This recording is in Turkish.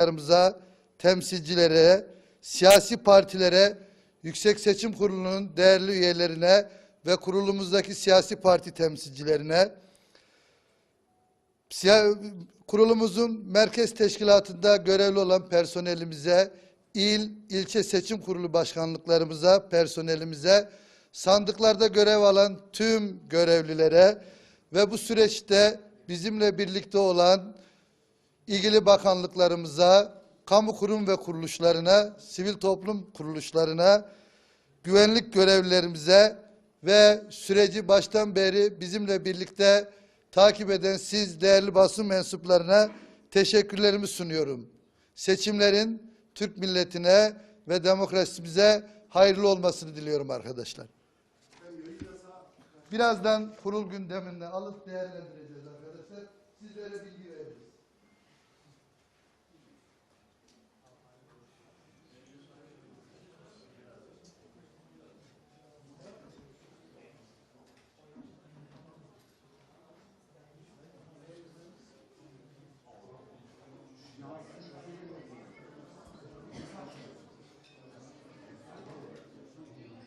arkadaşlarımıza, temsilcilere, siyasi partilere, Yüksek Seçim Kurulu'nun değerli üyelerine ve kurulumuzdaki siyasi parti temsilcilerine, kurulumuzun merkez teşkilatında görevli olan personelimize, il, ilçe seçim kurulu başkanlıklarımıza, personelimize, sandıklarda görev alan tüm görevlilere ve bu süreçte bizimle birlikte olan ilgili bakanlıklarımıza, kamu kurum ve kuruluşlarına, sivil toplum kuruluşlarına, güvenlik görevlilerimize ve süreci baştan beri bizimle birlikte takip eden siz değerli basın mensuplarına teşekkürlerimi sunuyorum. Seçimlerin Türk milletine ve demokrasimize hayırlı olmasını diliyorum arkadaşlar. Birazdan kurul gündeminde alıp değerlendireceğiz arkadaşlar. Sizlere bilgi vereceğim.